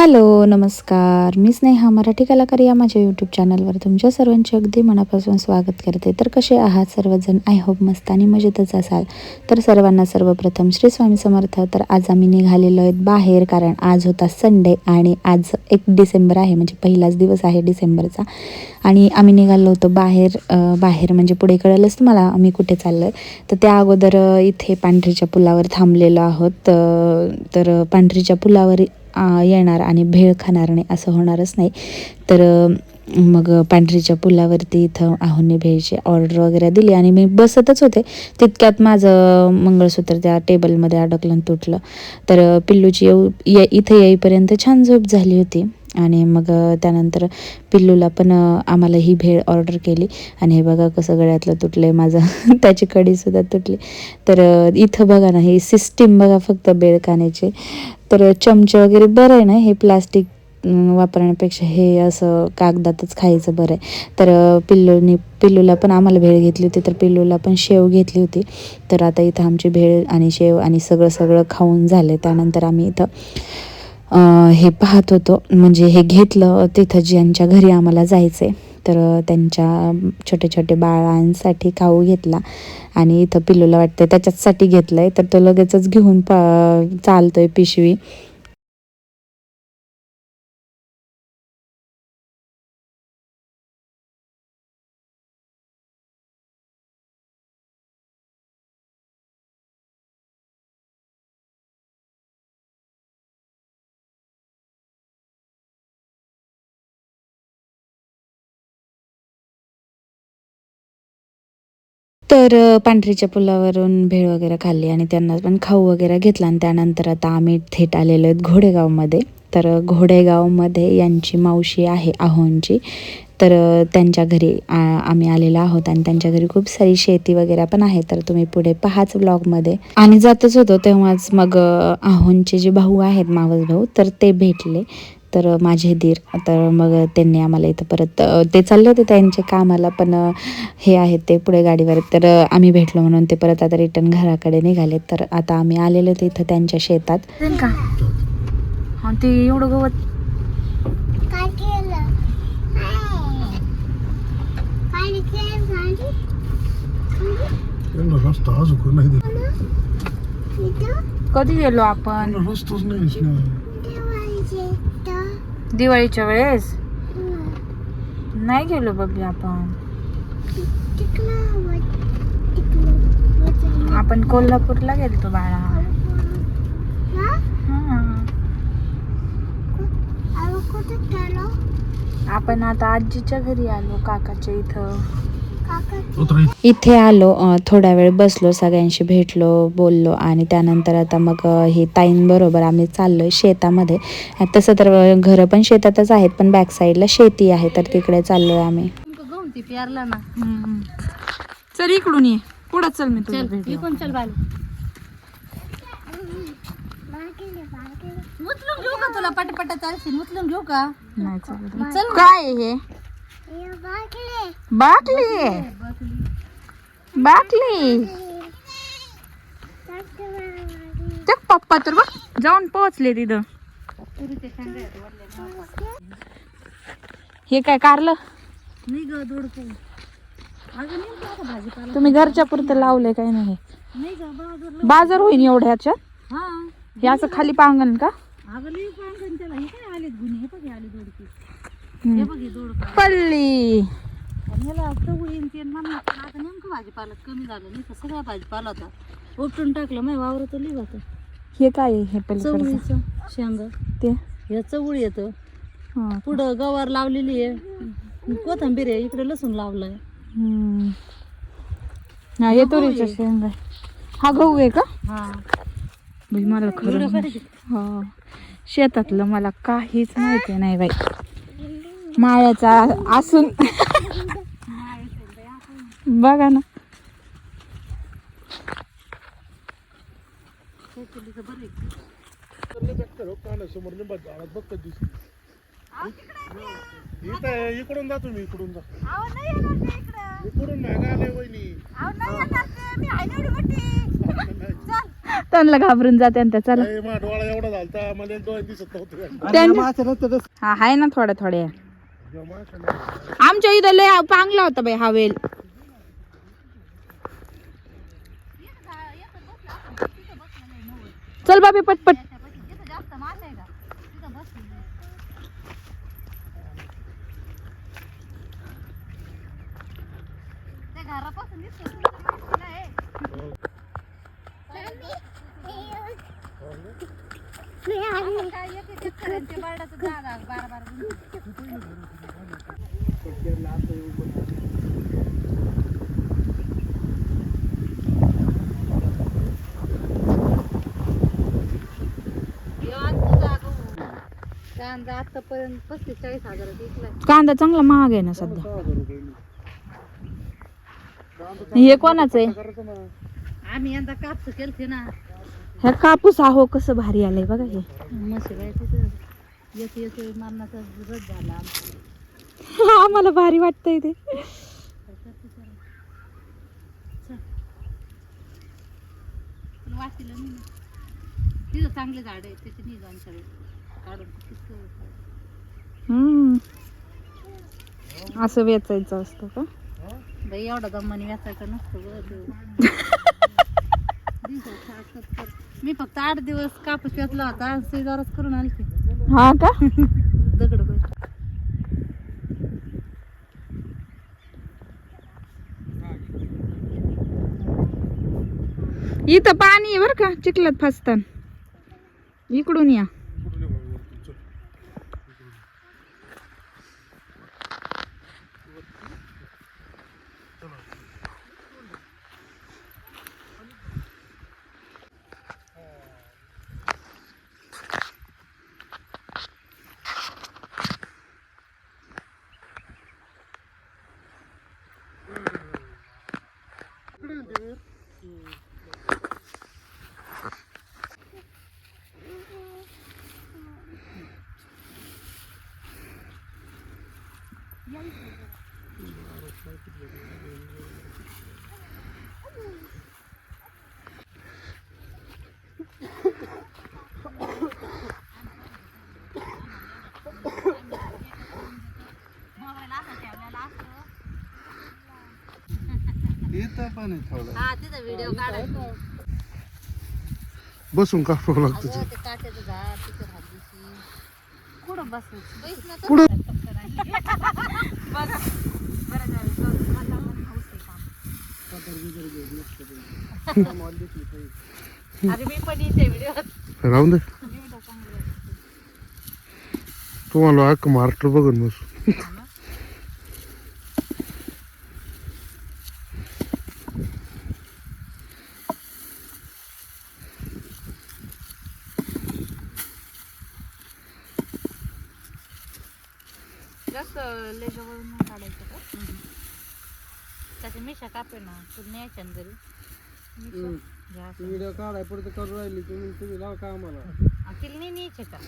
Hello नमस्कार. मी स्नेहा मराठी कलाकार या माझ्या यूट्यूब चॅनलवर तुमच्या सर्वांचे अगदी मनापासून स्वागत करते. तर कसे आहात सर्वजण? आय होप मस्त आणि मजेतच असाल. तर सर्वांना सर्वप्रथम श्री स्वामी समर्थ. तर आज आम्ही निघालेलो आहेत बाहेर कारण आज होता संडे आणि आज एक डिसेंबर आहे म्हणजे पहिलाच दिवस आहे डिसेंबरचा. आणि आम्ही निघालो होतो बाहेर बाहेर म्हणजे पुढे कळलंच तुम्हाला आम्ही कुठे चाललो आहे तर त्या अगोदर इथे पांढरीच्या पुलावर थांबलेलो आहोत. तर पांढरीच्या पुलावर येणार आणि भेळ खाणार नाही असं होणारच नाही. तर मग पांढरीच्या पुलावरती इथं आहुने भेळची ऑर्डर वगैरे दिली आणि मी बसतच होते. तितक्यात माझं मंगळसूत्र त्या टेबलमध्ये अडकलं आणि तुटलं. तर पिल्लूची येऊ ये इथे येईपर्यंत छान झोप झाली होती. आणि मग त्यानंतर पिल्लूला पण आम्हाला ही भेळ ऑर्डर केली. आणि हे बघा कसं गळ्यातलं तुटलं आहे माझं त्याची कढीसुद्धा तुटली. तर इथं बघा ना ही सिस्टीम बघा फक्त बेळ खाण्याची तर चमचे वगैरे बरं आहे ना हे प्लास्टिक वापरण्यापेक्षा हे असं कागदातच खायचं बरं आहे. तर पिल्लूनी पिल्लूला पण आम्हाला भेळ घेतली होती तर पिल्लूला पण शेव घेतली होती. तर आता इथं आमची भेळ आणि शेव आणि सगळं सगळं खाऊन झालं त्यानंतर आम्ही इथं हे पाहत होतो. म्हणजे हे घेतलं तिथं ज्यांच्या घरी आम्हाला जायचं आहे तर त्यांच्या छोटे छोटे बाळांसाठी खाऊ घेतला. आणि इथं पिलूला वाटतं त्याच्याचसाठी घेतलं आहे तर तो लगेचच घेऊन पा चालतोय पिशवी. तर पांढरीच्या पुलावरून भेळ वगैरे खाल्ली आणि त्यांना पण खाऊ वगैरे घेतला आणि त्यानंतर आता आम्ही थेट आलेलो आहेत घोडेगावमध्ये. तर घोडेगावमध्ये यांची मावशी आहे आहोंची. तर त्यांच्या घरी आम्ही आलेलो आहोत आणि त्यांच्या घरी खूप सारी शेती वगैरे पण आहे. तर तुम्ही पुढे पहाच ब्लॉगमध्ये. आणि जातच होतो तेव्हाच मग आहोंचे जे भाऊ आहेत मावस भाऊ तर ते भेटले. तर माझे दीर तर मग त्यांनी आम्हाला इथं परत ते चालले होते त्यांच्या कामाला पण हे आहेत ते पुढे गाडीवर. तर आम्ही भेटलो म्हणून ते परत आता रिटर्न घराकडे निघाले. तर आता आम्ही आलेलो होतो इथं त्यांच्या शेतात. का? हा ते एवढं गवत. कधी गेलो आपण त्यांना रस्ताच नाही स्नेहा. ठेवायचे तर दिवाळीच्या वेळेस. नाही गेलो बघी आपण. आपण कोल्हापूरला गेलतो बाळा. हा? हा. आपण आता आजीच्या घरी आलो काकाच्या इथं. इथं. आलो थोडा वेळ बसलो सगळ्यांशी भेटलो बोललो आणि त्यानंतर आता मग हे ताईंबरोबर आम्ही चाललो आहे शेतामध्ये तसं तर घरं पण शेतातच आहेत पण बॅक साईडला शेती आहे तर तिकडे चाललो आहे आम्ही. गमती प्यारला ना चल इकडून ये. पुढं चल मी. इकडून चल उचलून घेऊ का तुला? पटपट चालशील उचलून घेऊ का. चल काय हे? बाटली. बाटली. ते पप्पा तर बघ जाऊन पोहोचले तिथं. हे काय कारलं? नाही ग दोडकं. तुम्ही घरच्या पुरतं लावलंय काय नाही बाजार होईन एवढ्याच्यात हा. असं खाली पांगण का? अगं लई पांगण त्याला. हे काय आलेत गुन्हे? हे बघ आले दोडकी. हे बघ हे पल्ली. आणि ह्याला चवळी आणि आता नेमकं भाजीपाला कमी झालं नाही तर सगळा भाजीपाला होता. उपटून टाकलं माझ्या होतं. हे काय आहे हे पलीकडचं? चवळीचं शेंग. ते? हे चवळी येतं. हा. पुढं गवार लावलेली आहे. कोथंबीर आहे इकडे लसूण लावलाय. हम्म. हा हे तुरीचं शेंग हा गहू आहे का? हा. बाई मला खरं माहिती- हा. शेतातलं मला काहीच माहिती नाही बाई. माळ्याचा असून. बघा ना. समोर झाडात बघ कधी इकडून जा तुम्ही इकडून जा इकडून नाही वहिनी त्यांना घाबरून जाते आणि त्या चला डोळा एवढा झाला झालता मला दोन दिसत नव्हतं. हा आहे ना थोड्या थोड्या. आमच्या इथं लय चांगला होता बाई हा वेल. चल बाबी पटपट. तिथं जास्त का घरापासून कांदा आतापर्यंत पस्तीस चाळीस हजारात विकलाय. कांदा चांगला महाग आहे ना सध्या. हे कोणाचं आहे? आम्ही यंदा कापस केलते ना. ह्या कापूस आहो कसं भारी आलंय बघा हे. मशी काय तिथं एक एक मरणाचा रस झाला. आम्हाला भारी वाटतंय ते. वाचलं नाही ना. तिथं चांगले झाड आहे त्याचे नाही जाऊन सगळे. काढून तिथं हम्म. असं वेचायचं असतं का? बाई एवढा दमाने व्याचायचा नसतो गं तो. मी फक्त आठ दिवस कापूस वेचला होता शेजारच करून आलते हा का? दगड. इथं पाणी आहे बरं का चिखलात फसतान. इकडून ये बाबा वरती, चल. इकडे आहे ते विहीर. हा तिथं व्हिडिओ काढायचा बसून कापावं लागतं ते. अगं, ते काट्याचं झाड तिथं भाजीची कुठं बसायचं बैस ना पुढं. बरं झालं जाऊ. मला पण हौस आहे काम. अरे मी पण इथे व्हिडिओ राहून दे तुम्हाला अख्ख महाराष्ट्र बघन बस जास्त लेजवळून नाही काढायचं का? त्याचे मिशा कापे ना तू न्यायच्या ना घरी मिशा. घ्या असं. व्हिडिओ काढाय पुढे करू राहिली तुम्ही तुम्ही लावा का आम्हाला आ, तिला नाही न्यायचे का?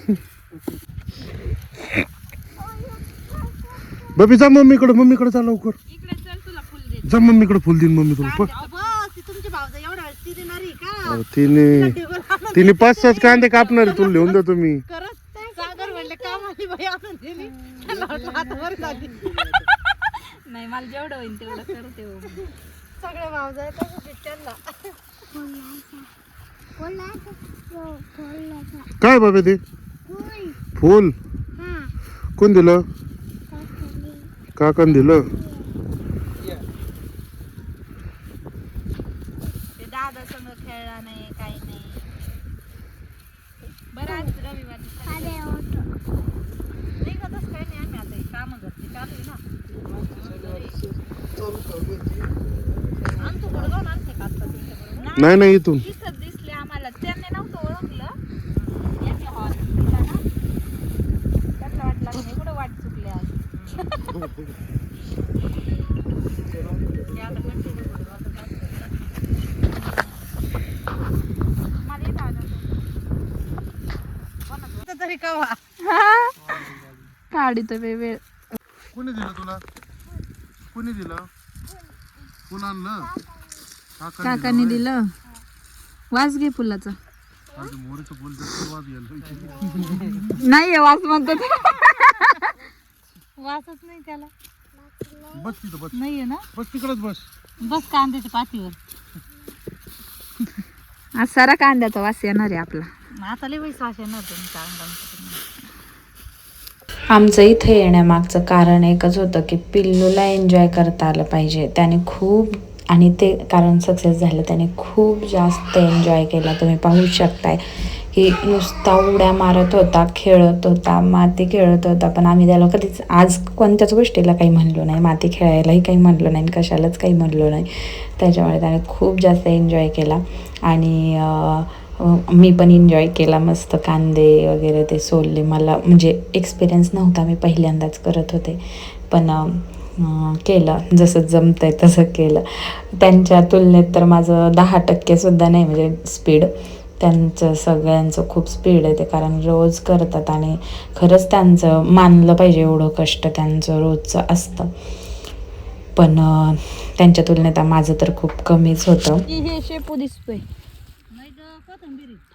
बबी जा मम्मीकडे मम्मीकडे जा लवकर. इकडे चल तुला फुल दे जा मम्मीकडे फुल देईन मम्मी तुला पळ. बस ती तुमची भावजा एवढा वेळ ती देणार आहे का? अहो, तिने तिने पाच सहा कांदे कापणार आहे, तुला लिहून देतो मी करत सागर म्हणले काम आली बाई आणून दिली त्याला वाटलं आता बरं झाली नाही मला जेवढं होईल तेवढं करते हो मी. सगळे भावजा तसंच त्यांना. काय बाबा ते? फुल. कोण दिलं? काकान दिलं. ते दादा संग खेळला नाही काही नाही. बरं आज रविवारी. तसं काही नाही आम्ही आता. हे कामं घरची चालू आहे ना. आमचं गुडगाव आणते का आता तुमच्याकडून नाही नाही इथून. दिसत दिसले आम्हाला. त्यांनी नव्हतं ओळखलं. यांनी हॉल दिला ना. त्यांना वाटलं मी कुठं वाट चुकले आज. ते आता. मला आलं. कोणाचं? तरी कवा. काढी तर वेळ. कोणी दिलं तुला? कोणी दिलं? फुल आणलं? काकाने दिलं वास घे फुलाचा. मोरीचं गेला नाही वास म्हणतो वासच नाही त्याला. बस तिथं बस. नाहीये ना? बस तिकडच बस. बस कांद्याच्या पातीवर. आज सारा कांद्याचा वास येणार आहे आपला. आता लय वाईस वास येणार तुमच्या अंगामध्ये. आमचं इथे येण्यामागचं कारण एकच होतं की पिल्लूला एन्जॉय करता आलं पाहिजे. त्याने खूप आणि ते कारण सक्सेस झालं त्याने खूप जास्त एन्जॉय केला. तुम्ही पाहू शकताय की नुसता उड्या मारत होता खेळत होता माती खेळत होता पण आम्ही त्याला कधीच आज कोणत्याच गोष्टीला काही म्हणलो नाही. माती खेळायलाही काही म्हणलो नाही आणि कशालाच काही म्हणलो नाही. त्याच्यामुळे त्याने खूप जास्त एन्जॉय केला. आणि मी पण एन्जॉय केला मस्त कांदे वगैरे ते सोलले मला म्हणजे एक्सपिरियन्स नव्हता मी पहिल्यांदाच करत होते. पण केलं. जसं जमतंय तसं केलं. त्यांच्या तुलनेत तर माझं दहा टक्केसुद्धा नाही म्हणजे स्पीड त्यांचं सगळ्यांचं खूप स्पीड आहे ते. कारण रोज करतात आणि खरंच त्यांचं मानलं पाहिजे एवढं कष्ट त्यांचं रोजचं असतं. पण त्यांच्या तुलनेत माझं तर खूप कमीच होतं. शेपू दिसतोय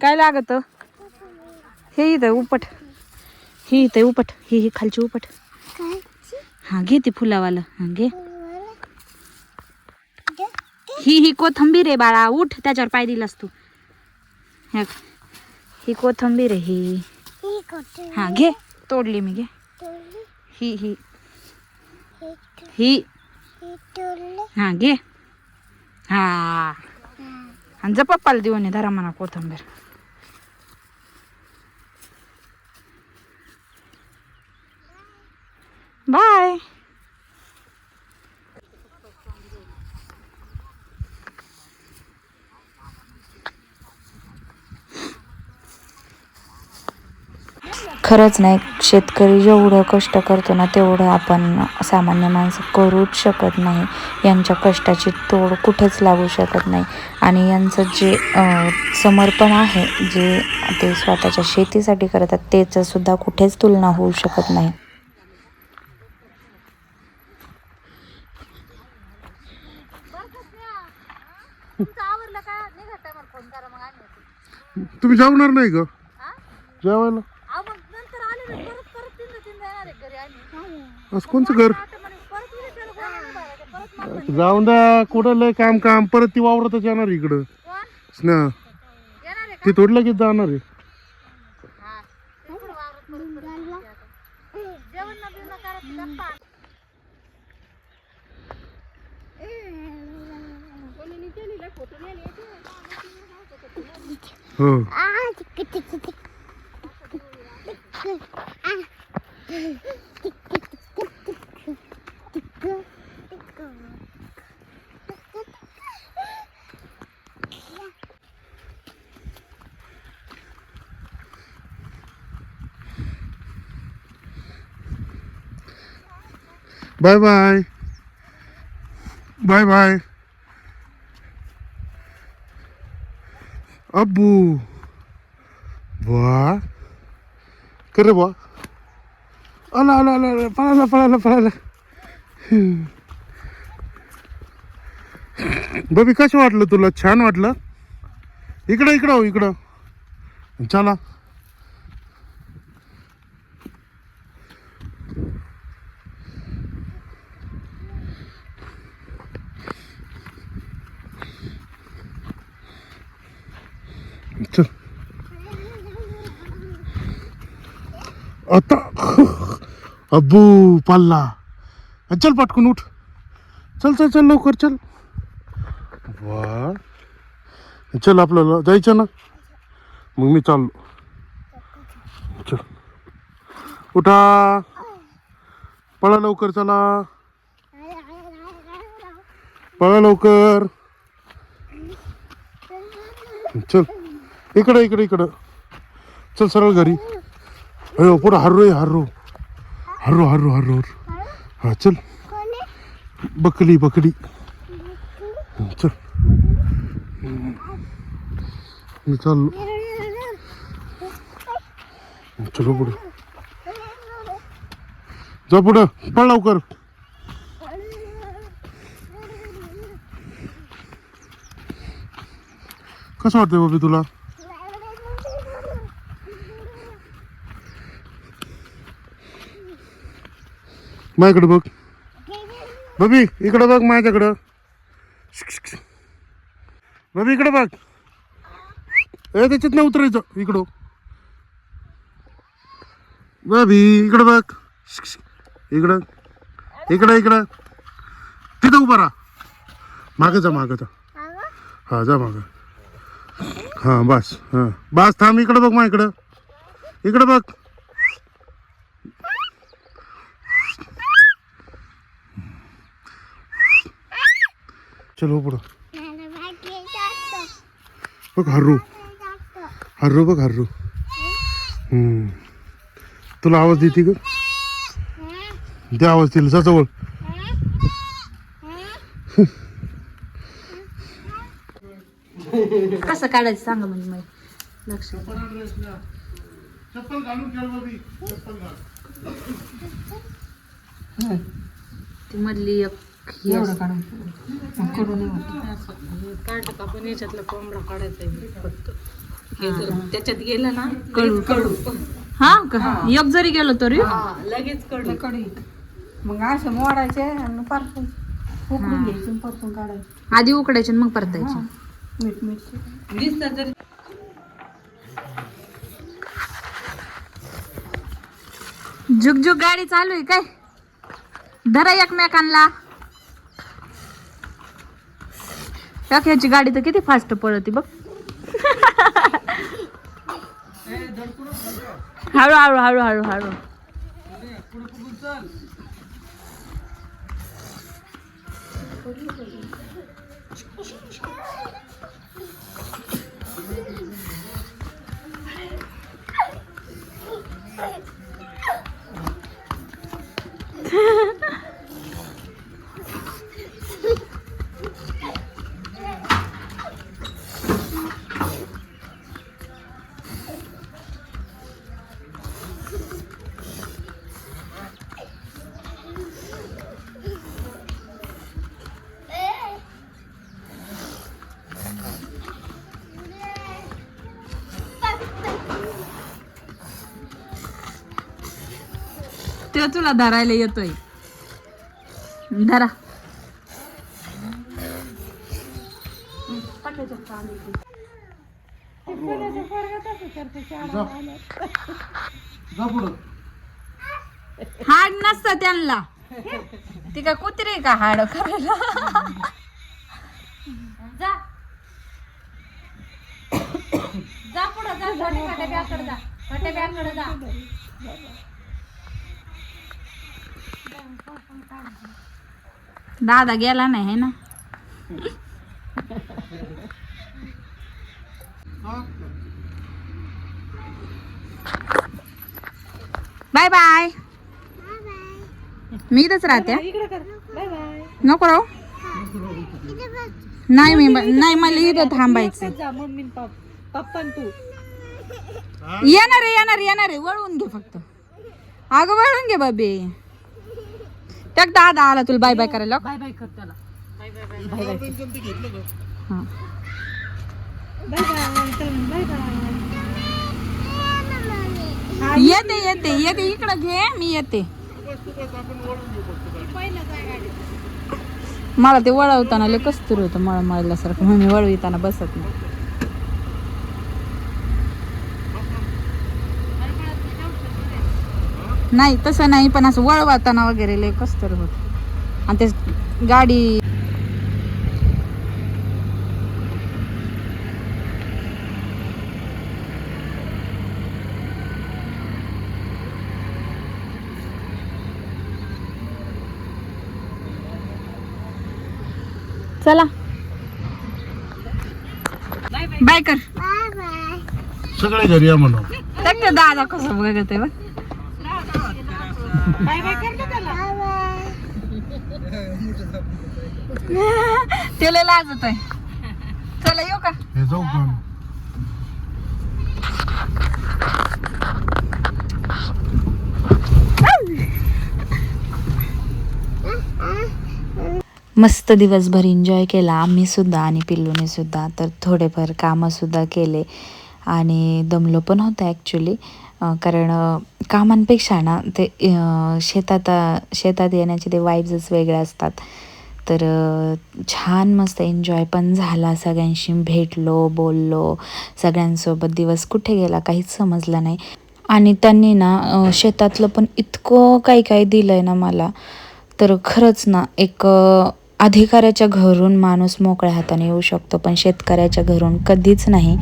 काय लागत? हे इथं उपट. ही इथं उपट. ही ही खालची उपट. हा घे ती फुलावालं. हा घे. ही ही कोथंबीर आहे बाळा. उठ त्याच्यावर पाय दिलास तू. हे ही कोथंबीर आहे ही. हा घे. तोडली मी घे. ही ही. ही. हा घे. हा. आणि जा पप्पाला देऊन ये धरा म्हणा कोथंबीर. बाय खरंच नाही शेतकरी जेवढं कष्ट करतो ना तेवढं आपण सामान्य माणसं करूच शकत नाही. यांच्या कष्टाची तोड कुठेच लागू शकत नाही. आणि यांचं जे समर्पण आहे जे ते स्वतःच्या शेतीसाठी करतात त्याचं सुद्धा कुठेच तुलना होऊ शकत नाही. तुमचं आवरलं का? निघा टायमाला फोन करा मग आम्ही येतो. तुम्ही जेवणार नाही का? जेवायला? अहो मग नंतर आले ना परत परत तीनदा तीनदा येणार आहे घरी आम्ही. असं कोणचं घर? आता म्हणे परत उद्या त्याला गोळा नाही भरायचा, परत मग जाऊन द्या कुठं लय काम काम परत ती वावरतच येणार इकडं. कोण? स्नेहा. येणार आहे ती थोडी लगेच जाणार आहे हा ते पुढं वावरात परत परत येते आता. जेवण ना बिवणं करा ती गप्पा हो आ tick tick tick bye bye bye bye अब्बू वा करे बुवा आला आला आला आला पळाला पळाला पळाला बबी कसं वाटलं तुला छान वाटलं इकडं इकडं हो इकडं चला आता अब्बू पाल्ला. चल पटकून उठ. चल चल चल लवकर चल. वा. चल आपल्याला जायचं ना? मग मी चाललो. चल. उठा. पळा लवकर चला. पळा लवकर. चल. इकडं इकडं इकडं. चल सरळ घरी. अयो पुढं हर्रो हर्रो हर्रो हर्रो हर्रो हा चल. बकली बकली. चल. मी चाललो चलो पुढं. जा पुढं. पळ लवकर. कसं वाटतंय बाबी तुला? माझ्याकडे बघ. बबी इकडं बघ माझ्याकडं. बबी इकडं बघ. ए त्याच्यात नाही उतरायचं. इकडं. बबी इकडं बघ. इकडं. इकडं इकडं. तिथं उभा राहा. मागं जा मागं जा. हा जा मागं. हां बस. हां. बस थांब. इकडं बघ माझ्याकडं. इकडं बघ. चलो पुढं. बघ हर्रू. हर्रू बघ हर्रू. हम्म. तुला आवाज देते ग दे आवाज दिला जा जवळ. कसं काढायचं सांगा म्हणजे मला ती मधली एक ही एवढं. काढून कडून काढलं का पण याच्यातला कोंबडा काढायचा आहे. फक्त हे जर त्याच्यात गेलं ना कडू कडू हा? का एक जरी गेलो तरी? हा लगेच कडू कडी मग असे मोडायचे आणि परतून उकडून घ्यायचे आणि परतून काढायचे. आधी उकडायचे आणि मग परतायचे. मीठ मिरची दिसतं जरी झुक गाडी चालू आहे काय? धरा एकमेकांना. बघ, ह्याची गाडी तर किती फास्ट पळते बघ. हळू हळू हळू हळू हळू. ते तुला धरायला येतोय. धरा. हाड नसतं त्यांना. ती का कुत्री का हाड करायला? जा. जा पुढं जा. छोटे जा. जा. दादा गेला नाही है ना? बाय बाय मी इथंच राहते. नको राहू. नाही मी नाही मला इथं थांबायचं येणार येणार येणार. वळवून घे फक्त. अगं वळवून घे बाबी. त्या दादा आला तुला बाय बाय करायला. बाय बाय कर त्याला. हा. येते येते येते. इकडं घे मी येते. मला ते वळवताना लय कस्तुरी होतं मळ मळल्यासारखं म्हणून मी वळविताना बसत नाही. नाही तसं नाही पण असं वळवताना वगैरे लय कस्तर होत. आणि ते गाडी चला. बाय कर. सगळे घरी या म्हणा त्या दादा कसं बघत आहे. बाय बाय कर ना त्याला? त्याला लाजत आहे चला येऊ का? हे जाऊ पण. मस्त दिवसभर एन्जॉय केला. आम्ही सुद्धा आणि पिल्लूने सुद्धा. तर थोडेफार कामंसुद्धा केले. आणि दमलो पण होतं ॲक्च्युली कारण कामांपेक्षा ना ते शेतात शेतात येण्याचे ते वाईब्सच वेगळे असतात. तर छान मस्त एन्जॉय पण झाला. सगळ्यांशी भेटलो बोललो. सगळ्यांसोबत दिवस कुठे गेला काहीच समजलं नाही. आणि त्यांनी ना शेतातलं पण इतकं काही काही दिलं आहे ना मला. तर खरंच ना एक अधिकाऱ्याच्या घरून माणूस मोकळ्या हाताने येऊ शकतो. पण शेतकऱ्याच्या घरून कधीच नाही.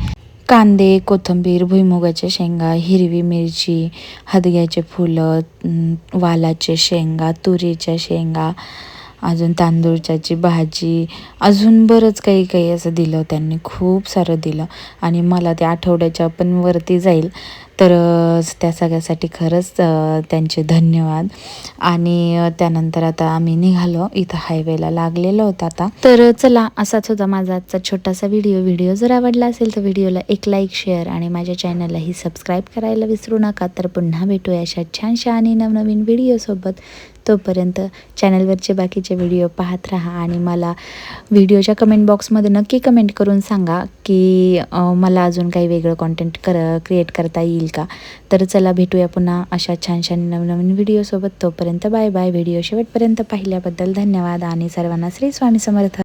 कांदे कोथिंबीर भुईमुगाच्या शेंगा हिरवी मिरची हदग्याचे फुलं वालाचे शेंगा तुरीच्या शेंगा अजून तांदूळच्याची भाजी अजून बरंच काही काही असं दिलं त्यांनी खूप सारं दिलं. आणि मला ते आठवड्याच्या पण वरती जाईल. तर त्या सगळ्यासाठी खरंच त्यांचे धन्यवाद. आणि त्यानंतर आता आम्ही निघालो. इथं हायवेला लागलेलो होतं आता. तर चला असाच होता माझा आजचा छोटासा व्हिडिओ व्हिडिओ जर आवडला असेल तर व्हिडिओला एक लाईक शेअर आणि माझ्या चॅनललाही सबस्क्राईब करायला विसरू नका. तर पुन्हा भेटूया अशा छानशा आणि नवनवीन व्हिडिओसोबत तोपर्यंत चॅनलवरचे बाकीचे व्हिडिओ पाहत राहा आणि मला व्हिडिओच्या कमेंट बॉक्समध्ये नक्की कमेंट करून सांगा की मला अजून काही वेगळं कॉन्टेंट कर क्रिएट करता येईल का? तर चला भेटूया पुन्हा अशा छान छान नवनवीन व्हिडिओसोबत तोपर्यंत बाय बाय व्हिडिओ शेवटपर्यंत पाहिल्याबद्दल धन्यवाद आणि सर्वांना श्री स्वामी समर्थ.